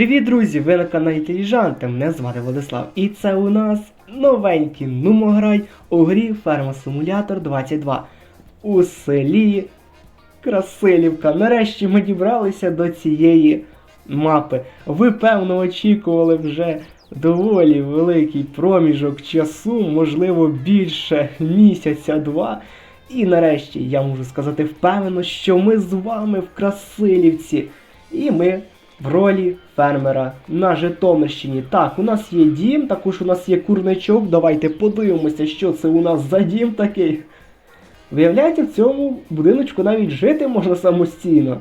Привіт, друзі! Ви на каналі Теліжанти. Мене звати Владислав. І це у нас новенький нумограй у грі Ферма Симулятор 22 у селі Красилівка. Нарешті ми дібралися до цієї мапи. Ви, певно, очікували вже доволі великий проміжок часу, можливо, більше місяця-два. І нарешті я можу сказати впевнено, що ми з вами в Красилівці. І ми в ролі фермера на Житомирщині. Так, у нас є дім, також у нас є курничок. Давайте подивимося, що це у нас за дім такий. Виявляється, в цьому будиночку навіть жити можна самостійно.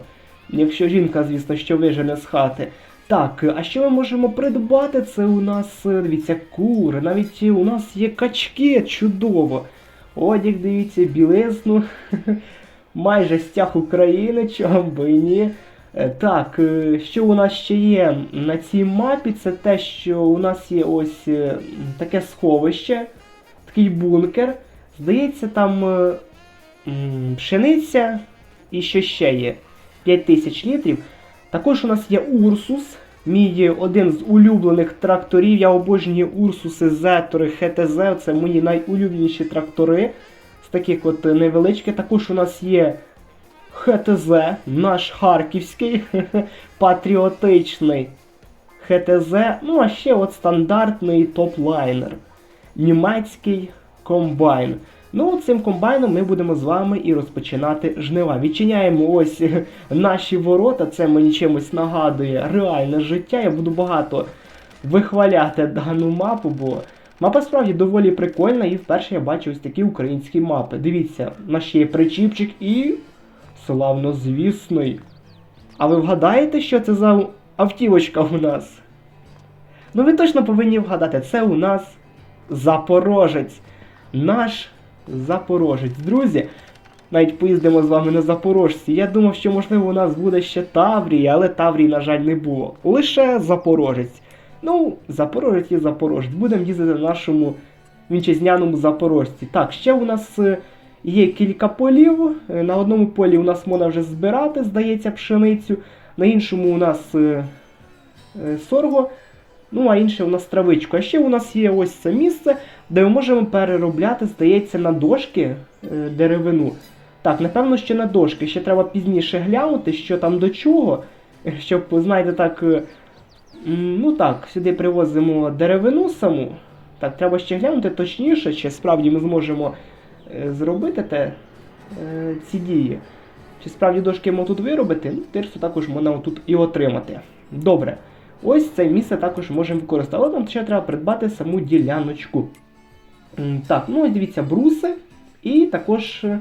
Якщо жінка, звісно, що вижене з хати. Так, а що ми можемо придбати? Це у нас, е, дивіться, кури, навіть у нас є качки, чудово. Одяг, дивіться, білизну. Майже стяг України, чого б і ні. Е, Так, е, що у нас ще є на цій мапі, це те, що у нас є ось е, таке сховище, такий бункер. Здається, там пшениця і що ще є 5000 літрів. Також у нас є Урсус, мій один з улюблених тракторів. Я обожнюю Урсуси, Зетори, ХТЗ. Це мої найулюбленіші трактори. З таких от невеличких. Також у нас є ХТЗ, наш харківський, патріотичний ХТЗ. Ну, а ще от стандартний топ-лайнер. Німецький комбайн. Ну, цим комбайном ми будемо з вами і розпочинати жнива. Відчиняємо ось наші ворота. Це мені чимось нагадує реальне життя. Я буду багато вихваляти дану мапу, бо мапа справді доволі прикольна, і вперше я бачу ось такі українські мапи. Дивіться, наш є причіпчик і славнозвісний. А ви вгадаєте, що це за автівочка у нас? Ну, ви точно повинні вгадати, це у нас Запорожець. Наш Запорожець. Друзі, навіть поїздимо з вами на Запорожці. Я думав, що можливо у нас буде ще Таврій, але Таврій, на жаль, не було. Лише Запорожець. Ну, Запорожець є Запорожець. Будемо їздити на нашому вітчизняному Запорожці. Так, ще у нас е, є кілька полів. Е, На одному полі у нас можна вже збирати, здається, пшеницю. На іншому у нас е, е, сорго. Ну, а інше у нас травичку. А ще у нас є ось це місце, де ми можемо переробляти, здається, на дошки деревину. Так, напевно, ще на дошки. Ще треба пізніше глянути, що там до чого. Щоб, знаєте, так. Ну так, сюди привозимо деревину саму. Так, треба ще глянути точніше, чи справді ми зможемо зробити те, е, ці дії. Чи справді дошки можна тут виробити, ну, тирсу також можна тут і отримати. Добре. Ось це місце також можемо використовувати. Але нам ще треба придбати саму діляночку. Так, ну ось дивіться, бруси і також е,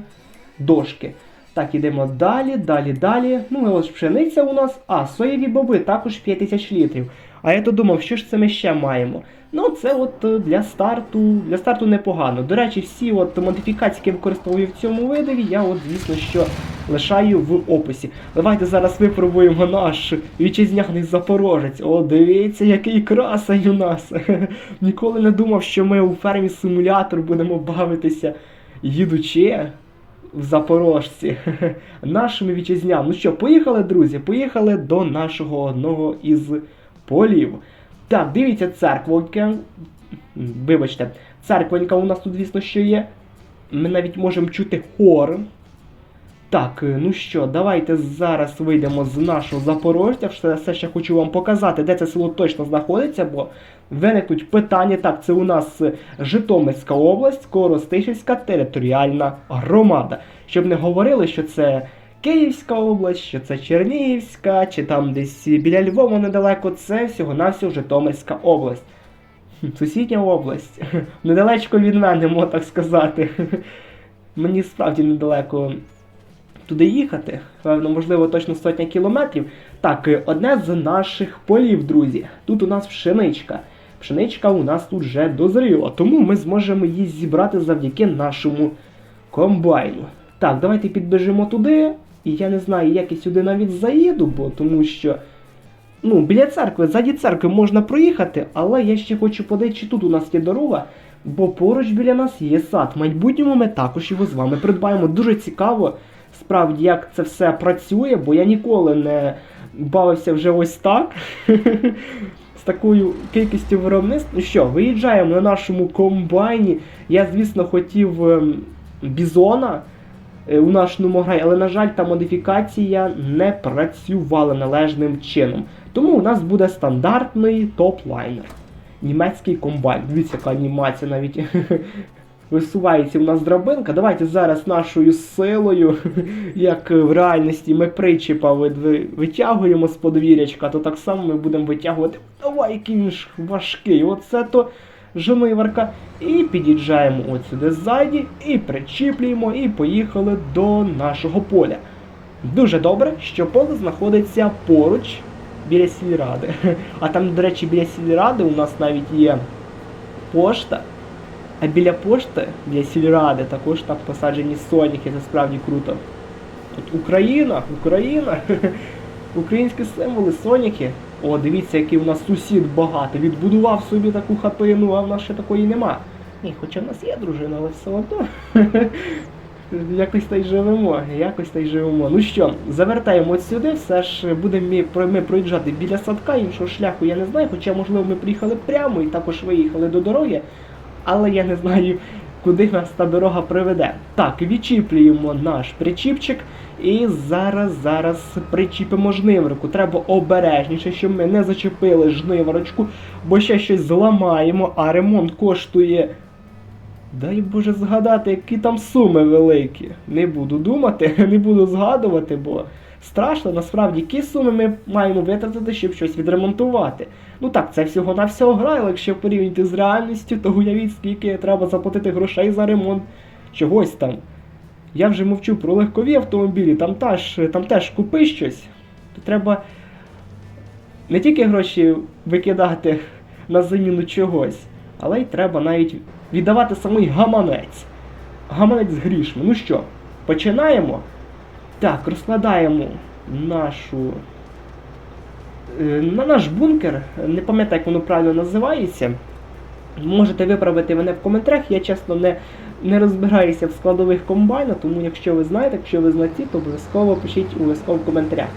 дошки. Так, ідемо далі, далі, далі. Ну, ось пшениця у нас. А, соєві боби, також 5000 літрів. А я то думав, що ж це ми ще маємо? Ну, це от е, для старту, для старту непогано. До речі, всі от модифікації, які використовую в цьому видові, я от, звісно, що лишаю в описі. Давайте зараз випробуємо наш вітчизняний запорожець. О, дивіться, який красень у нас. Ніколи не думав, що ми у фермі симулятор будемо бавитися, їдучи в Запорожці. Нашими вітчизням. Ну що, поїхали, друзі? Поїхали до нашого одного із полів. Так, дивіться, церквонька. Вибачте, церквонька у нас тут, звісно, що є. Ми навіть можемо чути хор. Так, ну що, давайте зараз вийдемо з нашого Запорожця. Все, ще хочу вам показати, де це село точно знаходиться, бо виникнуть питання. Так, це у нас Житомирська область, Коростишівська територіальна громада. Щоб не говорили, що це Київська область, що це Чернігівська, чи там десь біля Львова недалеко, це всього-навсього Житомирська область. Сусідня область. Недалечко від мене, можна так сказати. Мені справді недалеко туди їхати. Певно, можливо, точно сотня кілометрів. Так, е, одне з наших полів, друзі. Тут у нас пшеничка. Пшеничка у нас тут вже дозріла, тому ми зможемо її зібрати завдяки нашому комбайну. Так, давайте підбежимо туди. І я не знаю, як я сюди навіть заїду, бо тому що. Ну, біля церкви, ззаді церкви можна проїхати, але я ще хочу подивитися, чи тут у нас є дорога, бо поруч біля нас є сад. В майбутньому ми також його з вами придбаємо. Дуже цікаво, справді, як це все працює, бо я ніколи не бавився вже ось так. З такою кількістю виробництв. Ну що, виїжджаємо на нашому комбайні. Я, звісно, хотів ем, бізона у нашому Номограй, але, на жаль, та модифікація не працювала належним чином. Тому у нас буде стандартний топ-лайнер. Німецький комбайн. Дивіться, яка анімація навіть висувається у нас драбинка. Давайте зараз нашою силою, як в реальності ми причіпа витягуємо з подвір'ячка, то так само ми будемо витягувати. Давай, який він важкий. Оце то жониварка. І під'їжджаємо от сюди ззаді, і причіплюємо, і поїхали до нашого поля. Дуже добре, що поле знаходиться поруч біля сільради. А там, до речі, біля сільради у нас навіть є пошта. А біля пошти, біля сільради, також там посаджені соняхи, це справді круто. Тут Україна, Україна, українські символи, соняхи. О, дивіться, який у нас сусід багатий. Відбудував собі таку хатину, а в нас ще такої нема. Ні, хоча в нас є дружина, але все одно. Якось та й живемо, якось та й живемо. Ну що, завертаємо от сюди, все ж будемо ми проїжджати біля садка, іншого шляху я не знаю, хоча, можливо, ми приїхали прямо і також виїхали до дороги, але я не знаю, куди нас та дорога приведе. Так, відчіплюємо наш причіпчик і зараз, зараз причіпимо жниврику. Треба обережніше, щоб ми не зачепили жниварочку, бо ще щось зламаємо, а ремонт коштує. Дай Боже згадати, які там суми великі. Не буду думати, не буду згадувати, бо страшно насправді, які суми ми маємо витратити, щоб щось відремонтувати. Ну так, це всього на всього гра, але якщо порівняти з реальністю, то уявіть, скільки треба заплатити грошей за ремонт чогось там. Я вже мовчу про легкові автомобілі, там теж, там теж купи щось, то треба не тільки гроші викидати на заміну чогось, але й треба навіть віддавати самий гаманець. Гаманець з грішми. Ну що, починаємо? Так, розкладаємо нашу. е, На наш бункер, не пам'ятаю, як воно правильно називається. Можете виправити мене в коментарях, я чесно не, не розбираюся в складових комбайна, тому якщо ви знаєте, якщо ви знаєте, то обов'язково пишіть обов'язково в коментарях.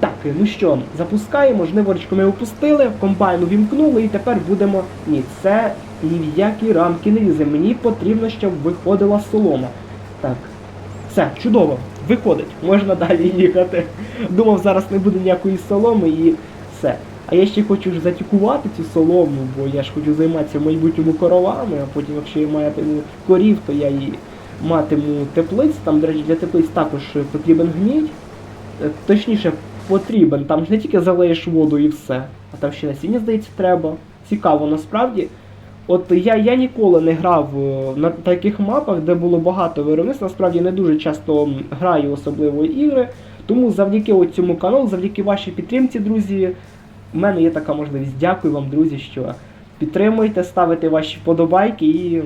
Так, ну що, запускаємо, жниворочку ми опустили, комбайн увімкнули і тепер будемо. Ні, це ні в які рамки не лізе. Мені потрібно, щоб виходила солома. Так. Все, чудово, виходить, можна далі їхати. Думав, зараз не буде ніякої соломи і все. А я ще хочу ж затікувати цю солому, бо я ж хочу займатися в майбутньому коровами, а потім, якщо я матиму корів, то я і матиму теплиць. Там, до речі, для теплиць також потрібен гній. Е, Точніше, потрібен. Там ж не тільки залиєш воду і все, а там ще насіння, здається, треба. Цікаво насправді. От я, я ніколи не грав е, на таких мапах, де було багато виробництв. Насправді не дуже часто граю особливо ігри. Тому завдяки цьому каналу, завдяки вашій підтримці, друзі, в мене є така можливість. Дякую вам, друзі, що підтримуєте, ставите ваші вподобайки і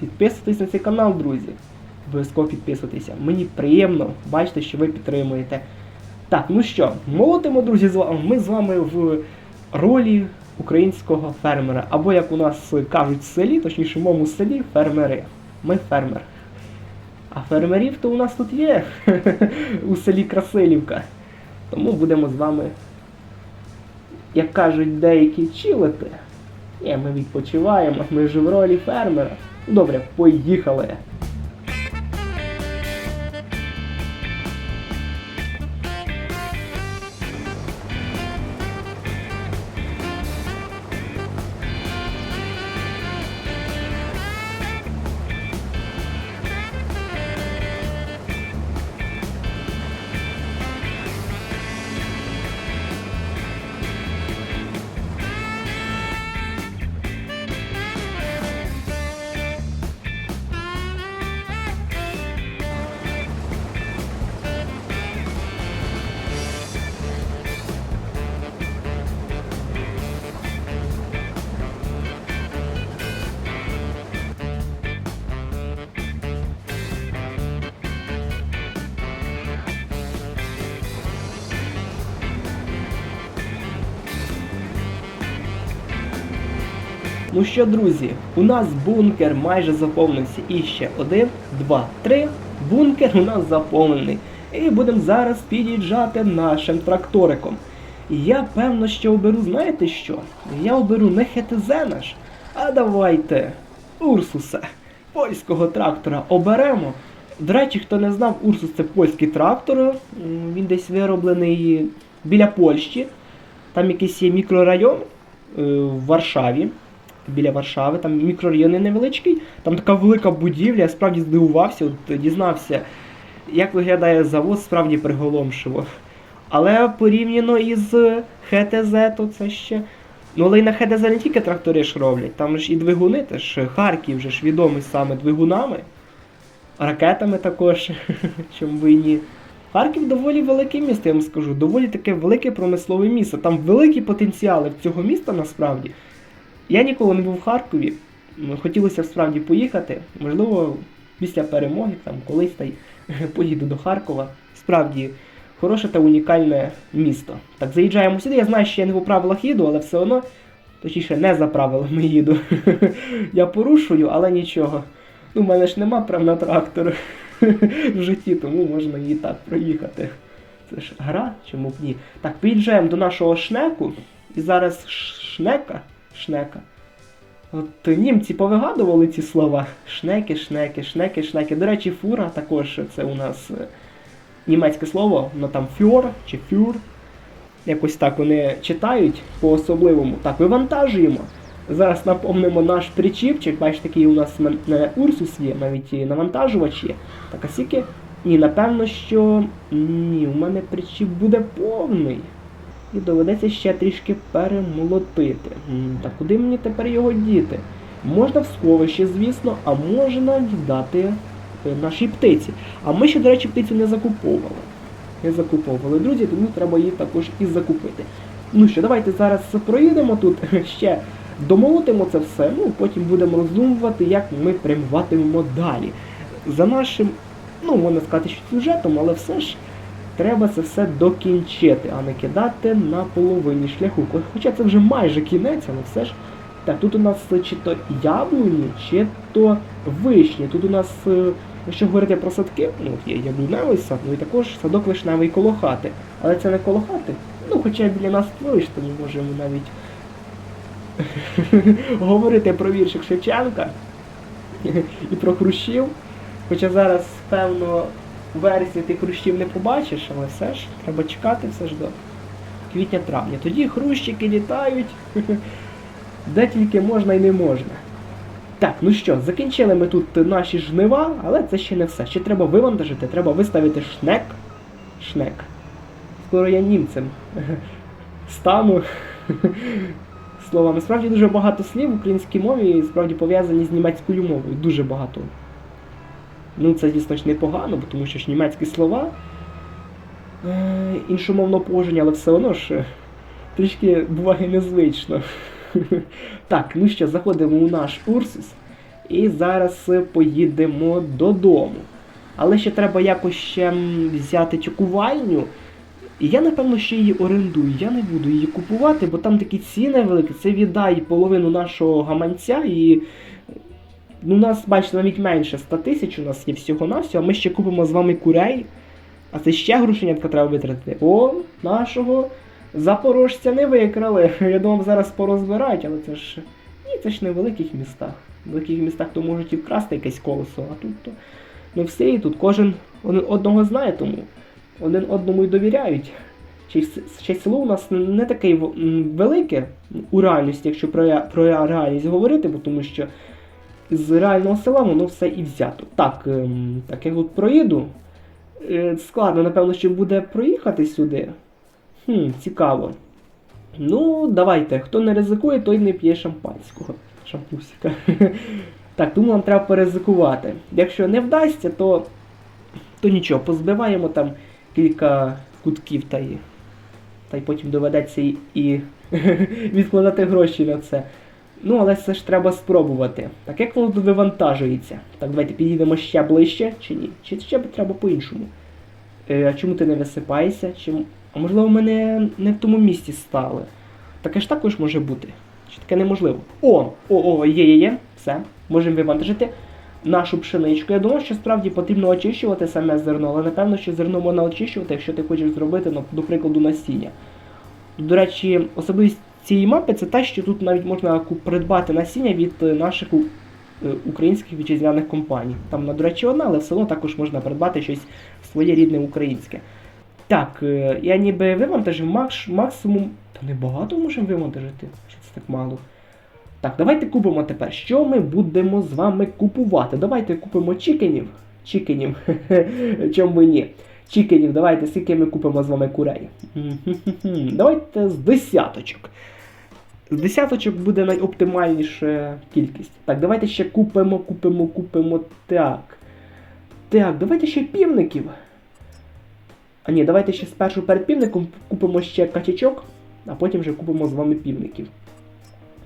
підписуйтесь на цей канал, друзі. Обов'язково підписуйтеся. Мені приємно бачити, що ви підтримуєте. Так, ну що, молотимо, друзі, з вами. Ми з вами в ролі українського фермера. Або, як у нас кажуть в селі, точніше в моєму селі, фермери. Ми фермер. А фермерів то у нас тут є у селі Красилівка. Тому будемо з вами, як кажуть деякі, чилити. Ні, ми відпочиваємо, ми ж в ролі фермера. Добре, поїхали. Ну що, друзі, у нас бункер майже заповнився. І ще один, два, три. Бункер у нас заповнений. І будемо зараз під'їжджати нашим тракториком. Я певно, що оберу, знаєте що? Я оберу не ХТЗ наш, а давайте Урсуса, польського трактора, оберемо. До речі, хто не знав, Урсус це польський трактор. Він десь вироблений біля Польщі. Там якийсь є мікрорайон е, в Варшаві. Біля Варшави, там мікрорайон невеличкий, там така велика будівля, я справді здивувався, от, дізнався, як виглядає завод, справді приголомшиво. Але порівняно із ХТЗ, то це ще. Ну, але й на ХТЗ не тільки трактори ж роблять, там ж і двигуни, теж Харків вже ж відомий саме двигунами, ракетами також, чому би ні. Харків доволі велике місто, я вам скажу, доволі таке велике промислове місто. Там великі потенціали в цього міста насправді. Я ніколи не був в Харкові. Хотілося справді поїхати. Можливо, після перемоги, там колись та й поїду до Харкова. Справді хороше та унікальне місто. Так, заїжджаємо сюди. Я знаю, що я не по правилах їду, але все одно, точніше, не за правилами їду. Я порушую, але нічого. Ну, в мене ж нема прав на трактор в житті, тому можна і так проїхати. Це ж гра, чому б ні. Так, під'їжджаємо до нашого шнеку. І зараз шнека. Шнека. От німці повигадували ці слова. Шнеки, шнеки, шнеки, шнеки. До речі, фура також це у нас е, німецьке слово, воно там фюр чи фюр. Якось так вони читають по-особливому. Так, вивантажуємо. Зараз наповнимо наш причіпчик. Бачите, такий у нас на, на Урсус є, навіть і навантажувач є. Так, а скільки? Ні, напевно, що. Ні, у мене причіп буде повний. І доведеться ще трішки перемолотити. М, Так куди мені тепер його діти? Можна в сховище, звісно, а можна віддати е, нашій птиці. А ми ще, до речі, птицю не закуповували. Не закуповували, друзі, тому треба її також і закупити. Ну що, давайте зараз проїдемо тут ще домолотимо це все, ну потім будемо роздумувати, як ми прямуватимемо далі. За нашим, ну можна сказати, що сюжетом, але все ж треба це все докінчити, а не кидати на половині шляху. Хоча це вже майже кінець, але все ж. Так, тут у нас е, чи то яблуні, чи то вишні. Тут у нас, е, якщо говорити про садки, ну є яблуневий сад, ну і також садок вишневий коло хати. Але це не коло хати. Ну, хоча біля нас твориш, то ми можемо навіть говорити про віршик Шевченка і про хрущів. Хоча зараз, певно, в вересні ти хрущів не побачиш, але все ж треба чекати все ж до квітня-травня. Тоді хрущики літають, де тільки можна і не можна. Так, ну що, закінчили ми тут наші жнива, але це ще не все. Ще треба вивантажити, треба виставити шнек. Шнек. Скоро я німцем стану. Словами, справді дуже багато слів в українській мові справді пов'язані з німецькою мовою. Дуже багато. Ну, це, звісно ж, непогано, бо тому що ж німецькі слова е, іншомовно положення, але все одно ж е, трішки буває незвично. Так, ну що, заходимо у наш Урсус і зараз е, поїдемо додому. Але ще треба якось ще взяти чекувальню. І я, напевно, ще її орендую. Я не буду її купувати, бо там такі ціни великі. Це віддай половину нашого гаманця і. Ну, у нас, бачите, навіть менше 100 тисяч у нас є всього-навсього, а ми ще купимо з вами курей. А це ще грошенятка треба витратити. О, нашого запорожця не викрали. Я думав, зараз порозбирають, але це ж. Ні, це ж не в великих містах. В великих містах то можуть і вкрасти якесь колесо, а тут то. Ну все, і тут кожен один одного знає, тому один одному й довіряють. Ще, село у нас не таке велике у реальності, якщо про, про реальність говорити, бо тому що з реального села воно все і взято. Так, ем, так я от проїду. Е, Складно, напевно, що буде проїхати сюди. Хм, цікаво. Ну, давайте. Хто не ризикує, той не п'є шампанського. Шампусика. Так, тому нам треба поризикувати. Якщо не вдасться, то, то нічого, позбиваємо там кілька кутків та й, та й потім доведеться і, і відкладати гроші на це. Ну, але все ж треба спробувати. Так як воно вивантажується? Так, давайте підійдемо ще ближче чи ні? Чи ще треба по-іншому? Е, а чому ти не висипаєшся? Чи... А можливо, ми не, не в тому місці стали. Таке ж також може бути. Чи таке неможливо? О! О, о, є, є, є. Все. Можемо вивантажити. нашу пшеничку. Я думав, що справді потрібно очищувати саме зерно, але напевно, що зерно можна очищувати, якщо ти хочеш зробити, ну, до прикладу, насіння. До речі, особливість цієї мапи це те, що тут навіть можна придбати насіння від е, наших е, українських вітчизняних компаній. Там, до речі, одна, але все одно також можна придбати щось своє рідне українське. Так, е, я ніби вивантажив макс, максимум. Та небагато можемо вивантажити. Чи це так мало? Так, давайте купимо тепер. Що ми будемо з вами купувати? Давайте купимо чікенів. Чікенів. Чому ні? Чікенів, давайте, скільки ми купимо з вами курей. Давайте з десяточок. З десяточок буде найоптимальніша кількість. Так, давайте ще купимо, купимо, купимо. Так. Так, давайте ще півників. А ні, давайте ще спершу перед півником купимо ще качечок, а потім вже купимо з вами півників.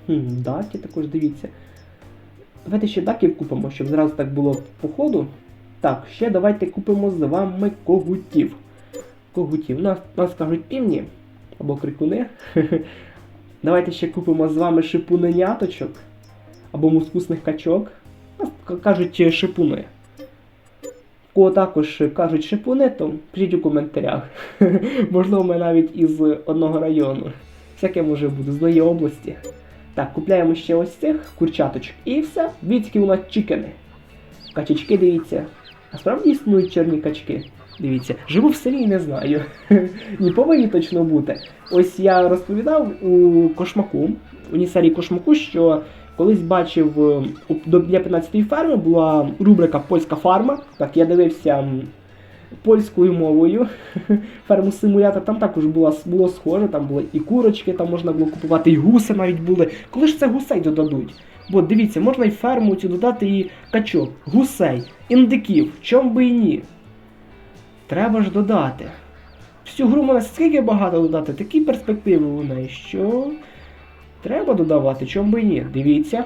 Хм, даки також дивіться. Давайте ще даків купимо, щоб зразу так було по ходу. Так, ще давайте купимо з вами когутів. Когутів. Нас, нас кажуть півні або крикуни. Давайте ще купимо з вами шипуненяточок або мускусних качок. Нас кажуть е, шипуни. Кого також кажуть шипуни, то пишіть у коментарях. Можливо, ми навіть із одного району. Всяке може бути з однієї області. Так, купляємо ще ось цих курчаточок. І все. Віцькі у нас чікени. Качечки, дивіться. А справді існують чорні качки. Дивіться, живу в селі і не знаю. Ні, повинні точно бути. Ось я розповідав у кошмаку, у ній кошмаку, що колись бачив е, до для 15-ї ферми була рубрика Польська фарма. Так, я дивився польською мовою ферму симулятор. Там також була, було схоже, там були і курочки, там можна було купувати, і гуси навіть були. Коли ж це гусей додадуть? Бо дивіться, можна і ферму цю додати і качок, гусей, індиків, чом би і ні. Треба ж додати. Всю гру мене скільки багато додати, такі перспективи у неї, що треба додавати, чом би і ні. Дивіться,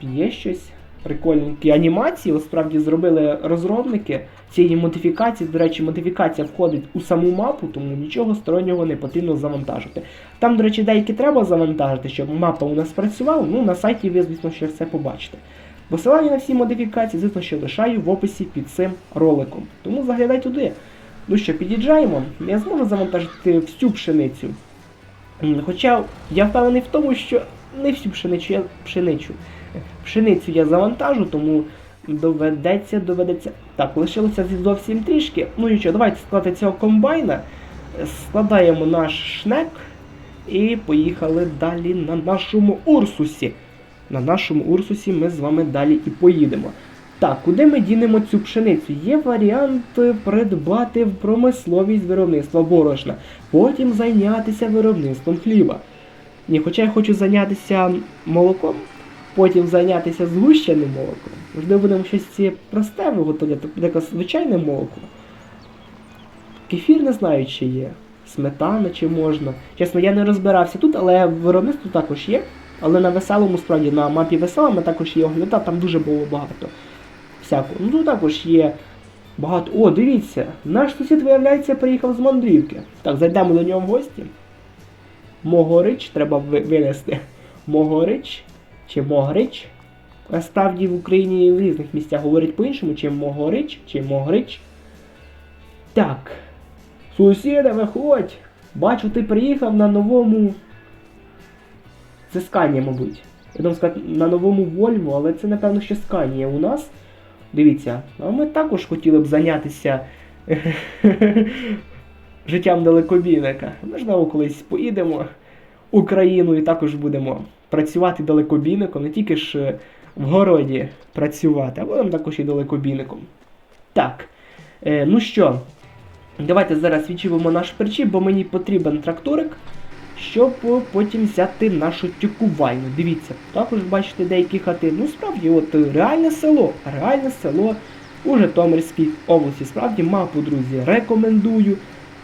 є щось. Прикольненькі анімації, от справді зробили розробники цієї модифікації. До речі, модифікація входить у саму мапу, тому нічого стороннього не потрібно завантажити. Там, до речі, деякі треба завантажити, щоб мапа у нас працювала. Ну, на сайті ви, звісно, ще все побачите. Посилання на всі модифікації, звісно, що лишаю в описі під цим роликом. Тому заглядай туди. Ну що, під'їжджаємо. Я зможу завантажити всю пшеницю. Хоча я впевнений в тому, що не всю пшеницю я пшеницю. Пшеницю я завантажу, тому доведеться, доведеться. Так, лишилося зовсім трішки. Ну і що, давайте складати цього комбайна. Складаємо наш шнек і поїхали далі на нашому Урсусі. На нашому Урсусі ми з вами далі і поїдемо. Так, куди ми дінемо цю пшеницю? Є варіант придбати в промисловість виробництва борошна, потім зайнятися виробництвом хліба. Ні, хоча я хочу зайнятися молоком, потім зайнятися згущеним молоком. Можливо, будемо щось просте виготовляти, буде звичайне молоко. Кефір не знаю, чи є. Сметана чи можна. Чесно, я не розбирався тут, але виробництво також є. Але на веселому справді, на мапі веселами також є огляда, там дуже було багато всякого. Ну тут також є багато. О, дивіться, наш сусід, виявляється, приїхав з мандрівки. Так, зайдемо до нього в гості. Могорич треба винести. Могорич чи Могрич. Насправді в Україні в різних місцях говорять по-іншому, чи Могорич, чи Могрич. Так. Сусіде, виходь! Бачу, ти приїхав на новому. Це Сканія, мабуть. Я думав сказати на новому Вольво, але це, напевно, ще Сканія у нас. Дивіться, а ми також хотіли б зайнятися життям далекобійника. Можливо, колись поїдемо Україну і також будемо працювати далекобійником, не тільки ж е, в городі працювати, а будемо також і далекобійником. Так. Е, ну що, давайте зараз відчіпимо наш причіп, бо мені потрібен тракторик, щоб потім взяти нашу тюкувальну. Дивіться, також бачите деякі хати. Ну, справді, от е, реальне село, реальне село у Житомирській області. Справді мапу, друзі, рекомендую.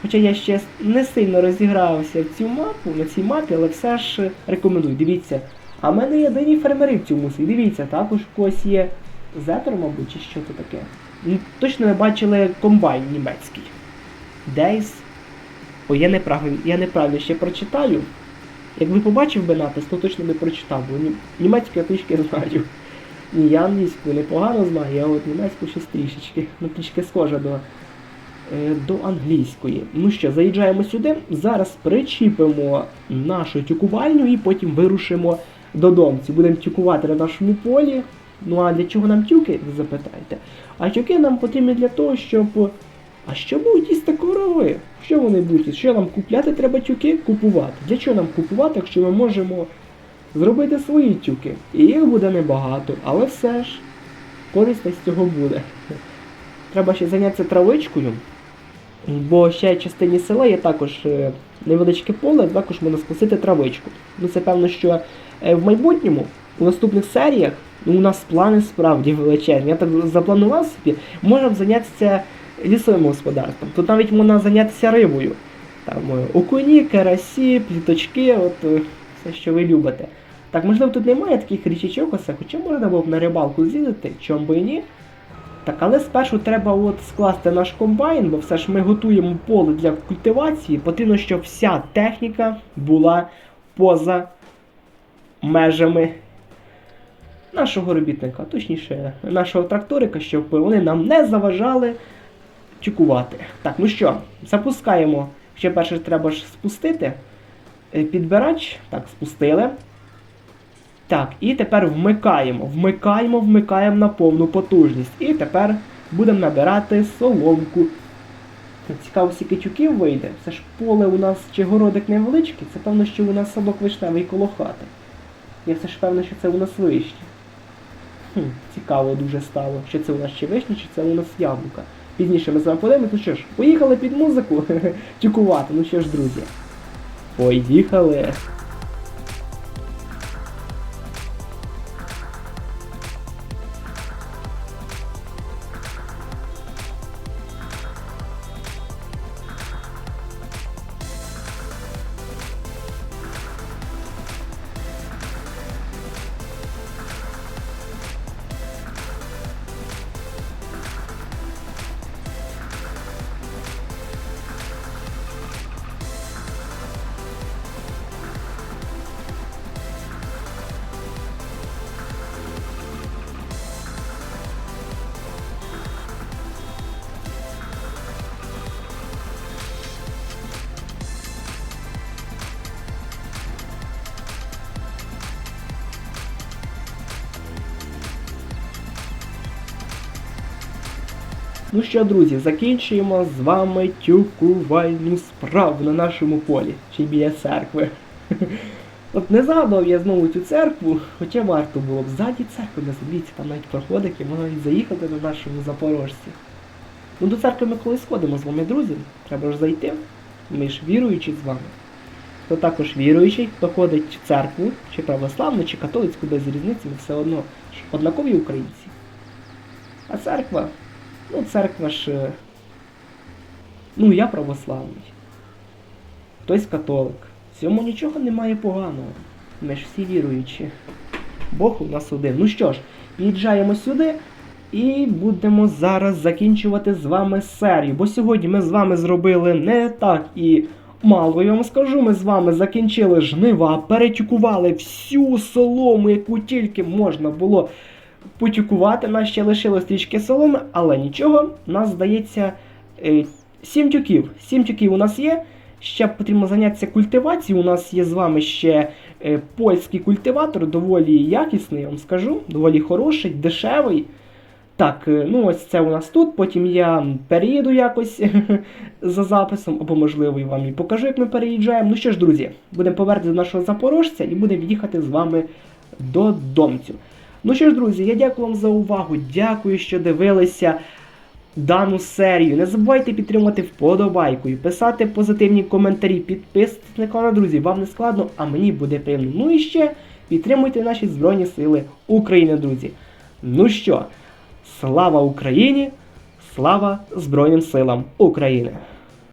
Хоча я ще не сильно розігрався в цю мапу, на цій мапі, але все ж рекомендую. Дивіться. А в мене єдині фермери в цьому селі. Дивіться, також в когось є зетер, мабуть, чи що це таке. Ну, Точно не бачили комбайн німецький. Дейс. Ой, я неправильно, я неправильно ще прочитаю. Якби побачив би напис, то точно би прочитав, бо ні- німецький я трішки знаю. Ні, я англійську непогано знаю, я от німецьку щось трішечки, ну трішки схожа до, до англійської. Ну що, заїжджаємо сюди. Зараз причіпимо нашу тюкувальню і потім вирушимо додому. Будемо тюкувати на нашому полі. Ну а для чого нам тюки, ви запитаєте? А тюки нам потрібні для того, щоб. А що будуть їсти корови? Що вони будуть? Що нам купляти треба тюки? Купувати. Для чого нам купувати, якщо ми можемо зробити свої тюки? І їх буде небагато, але все ж користь з цього буде. Треба ще зайнятися травичкою, бо ще частині села є також е, невеличке поле, також можна скосити травичку. Ну це певно, що е, в майбутньому, у наступних серіях, ну, у нас плани справді величезні. Я так запланував собі, можна б зайнятися лісовим господарством. Тут навіть можна зайнятися рибою. Там е, окуні, карасі, пліточки, от все, що ви любите. Так, можливо, тут немає таких річечок, хоча можна було б на рибалку з'їздити, чом би і ні. Так, але спершу треба от скласти наш комбайн, бо все ж ми готуємо поле для культивації. Потрібно, щоб вся техніка була поза межами нашого робітника, точніше, нашого тракторика, щоб вони нам не заважали чекувати. Так, ну що, запускаємо. Ще перше треба ж спустити. Е, Підбирач. Так, спустили. Так, і тепер вмикаємо. Вмикаємо, вмикаємо на повну потужність. І тепер будемо набирати соломку. Цікаво, скільки тюків вийде. Все ж поле у нас чи городик невеличкий, це певно, що у нас садок вишневий коло хати. Я все ж певно, що це у нас вишні. Хм, цікаво дуже стало, що це у нас чи вишні, чи це у нас яблука. Пізніше ми з вами подивимося. Ну що ж, поїхали під музику тюкувати. Ну що ж, друзі. Поїхали. Ну що, друзі, закінчуємо з вами тюкувальну справу на нашому полі, чи біля церкви. От не згадував я знову цю церкву, хоча варто було б ззаді церкви, не дивіться, там навіть проходики, можна навіть заїхати на нашому запорожці. Ну до церкви ми колись сходимо з вами, друзі. Треба ж зайти. Ми ж віруючі з вами. Хто також віруючий, хто в церкву, чи православну, чи католицьку без різниці, ми все одно однакові українці. А церква, ну церква ж. е, Ну, я православний. Хтось католик. В цьому нічого немає поганого. Ми ж всі віруючі. Бог у нас один. Ну що ж, під'їжджаємо сюди і будемо зараз закінчувати з вами серію. Бо сьогодні ми з вами зробили не так і мало. Я вам скажу, ми з вами закінчили жнива, перетюкували всю солому, яку тільки можна було потюкувати. Нас ще лишилось трішки соломи, але нічого, нас здається. е, Сім тюків. Сім тюків у нас є. Ще потрібно зайнятися культивацією. У нас є з вами ще е, польський культиватор, доволі якісний, я вам скажу, доволі хороший, дешевий. Так, е, ну ось це у нас тут. Потім я переїду якось за записом, або можливо і вам і покажу, як ми переїжджаємо. Ну що ж, друзі, будемо повернути до нашого запорожця і будемо їхати з вами додомцю. Ну що ж, друзі, я дякую вам за увагу. Дякую, що дивилися дану серію. Не забувайте підтримувати вподобайкою, писати позитивні коментарі, підписуватися на канал, друзі. Вам не складно, а мені буде приємно. Ну і ще підтримуйте наші Збройні Сили України, друзі. Ну що, слава Україні! Слава Збройним силам України!